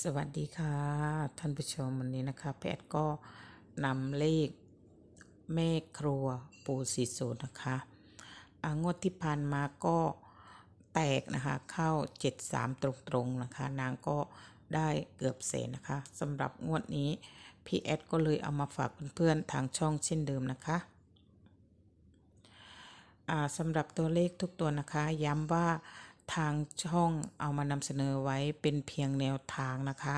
สวัสดีค่ะท่านผู้ชมวันนี้นะคะแพทย์ก็นำเลขแม่ครัวปูสีสูนะคะงวดที่ผ่านมาก็แตกนะคะเข้า 73 ตรงๆนะคะ นางก็ได้เกือบเสนนะคะสำหรับงวดนี้พี่แอดก็เลยเอามาฝากเพื่อนๆทางช่องเช่นเดิมนะคะสำหรับตัวเลขทุกตัวนะคะ ย้ำว่า ทางช่องเอามานำเสนอไว้เป็นเพียงแนวทางนะคะ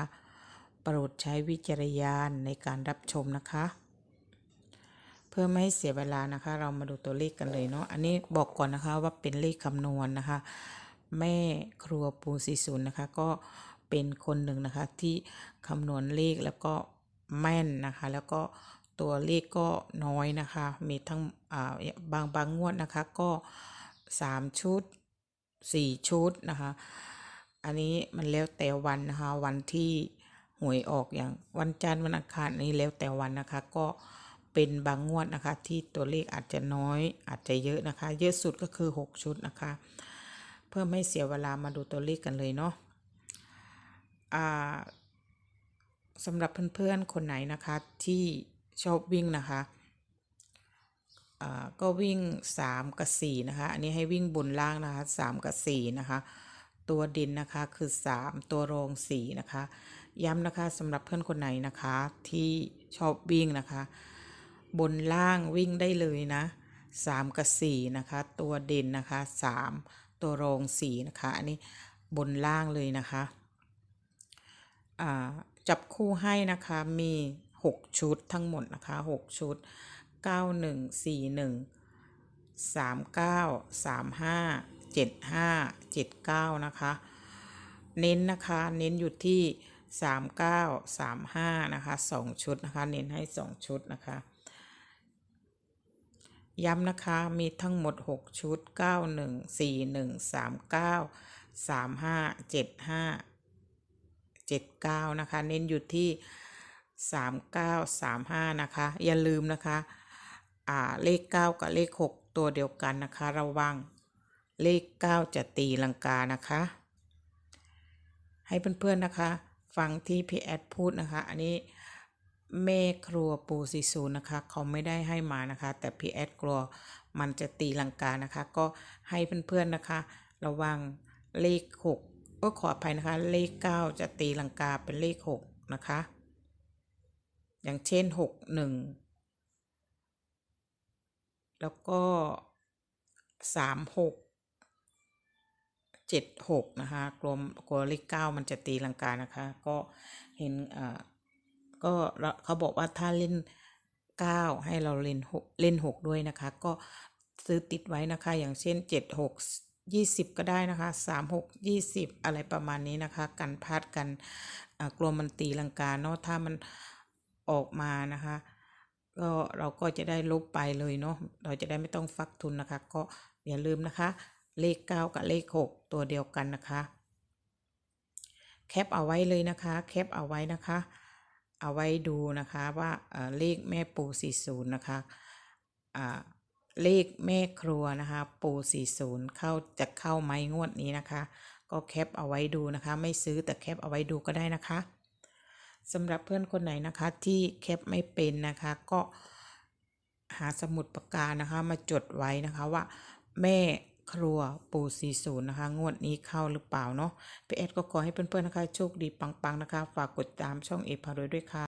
โปรดใช้วิจารณญาณในการรับชมนะคะ เพื่อไม่ให้เสียเวลานะคะ เรามาดูตัวเลขกันเลยเนาะ อันนี้บอกก่อนนะคะว่าเป็นเลขคำนวณนะคะ แม่ครัวปูสีศูนย์นะคะ ก็เป็นคนหนึ่งนะคะ ที่คำนวณเลขแล้วก็แม่นนะคะ แล้วก็ตัวเลขก็น้อยนะคะ มีทั้งอ่าบางบางงวดนะคะก็ 3 ชุด 4ชุดนะคะ อันนี้มันแล้วแต่วันนะคะ วันที่หวยออกอย่างวันจันทร์วันอังคารนี้แล้วแต่วันนะคะ ก็เป็นบางงวดนะคะ ที่ตัวเลขอาจจะน้อยอาจจะเยอะนะคะ เยอะสุดก็คือ 6 ชุดนะคะ เพื่อไม่เสียเวลามาดูตัวเลขกันเลยเนาะอ่าสำหรับเพื่อนๆคนไหนนะคะที่ชอบวิ่งนะคะ ก็วิ่ง 3 กับ 4 นะคะ อันนี้ให้วิ่งบนล่างนะคะ 3 กับ 4 นะคะ ตัวด่นนะคะคือ 3 ตัวรอง4 นะคะ ย้ำนะคะสำหรับเพื่อนคนไหนนะคะที่ชอบวิ่งนะคะ บนล่างวิ่งได้เลยนะ 3 กับ 4 นะคะ ตัวด่นนะคะ 3 ตัวรอง4 นะคะ อันนี้บนล่างเลยนะคะจับคู่ให้นะคะมี 6 ชุดทั้งหมดนะคะ 6 ชุด 9141 39 35 75 79 นะคะ เน้นนะคะ เน้นอยู่ที่ 39 35 นะคะ 2 ชุดนะคะ เน้นให้ 2 ชุดนะคะ ย้ำนะคะ มีทั้งหมด 6 ชุด 91 41 39 35 75 79 นะคะ เน้นอยู่ที่ 39 35 นะคะ อย่าลืมนะคะ อ่าเลข 9 กับเลข 6 ตัวเดียวกันนะคะ ระวังเลข 9 จะตีลังกานะคะ ให้เพื่อนๆนะคะ ฟังที่พี่แอดพูดนะคะ อันนี้แม่ครัวปูซีซูนะคะเขาไม่ได้ให้มานะคะ แต่พี่แอดกลัวมันจะตีลังกานะคะ ก็ให้เพื่อนๆนะคะ ระวังเลข 6 ก็ขออภัยนะคะ เลข 9 จะตีลังกาเป็นเลข 6 นะคะ อย่างเช่น 6 1 แล้วก็3 6 7 6นะคะกลัวกลัวเลข9มันจะตีลังกานะคะ ก็เห็นอ่าก็เขาบอกว่าถ้าเล่น9ให้เราเล่น6เล่น6ด้วยนะคะ ก็ซื้อติดไว้นะคะ อย่างเช่น7 6 20ก็ได้นะคะ3 6 20อะไรประมาณนี้นะคะ กันพลาดกันกลัวมันตีลังกาเนาะถ้ามันออกมานะคะ ก็เราก็จะได้ลบไปเลยเนาะเราจะได้ไม่ต้องฟักทุนนะคะ ก็อย่าลืมนะคะ เลข 9 กับเลข 6 ตัวเดียวกันนะคะ แคปเอาไว้เลยนะคะ แคปเอาไว้นะคะ เอาไว้ดูนะคะว่าเลขแม่ปู40 นะคะอ่าเลขแม่ครัวนะคะปู40 เข้าจะเข้าไหมงวดนี้นะคะ ก็แคปเอาไว้ดูนะคะ ไม่ซื้อแต่แคปเอาไว้ดูก็ได้นะคะ สำหรับเพื่อนคนไหนนะคะที่แคปไม่เป็นนะคะก็หาสมุดปากกานะคะมาจดไว้นะคะว่าแม่ครัวปู40นะคะ งวดนี้เข้าหรือเปล่าเนาะพี่แอดก็ขอให้เพื่อนๆนะคะ โชคดีปังๆนะคะ ฝากกดตามช่องเอพารวยด้วยค่ะ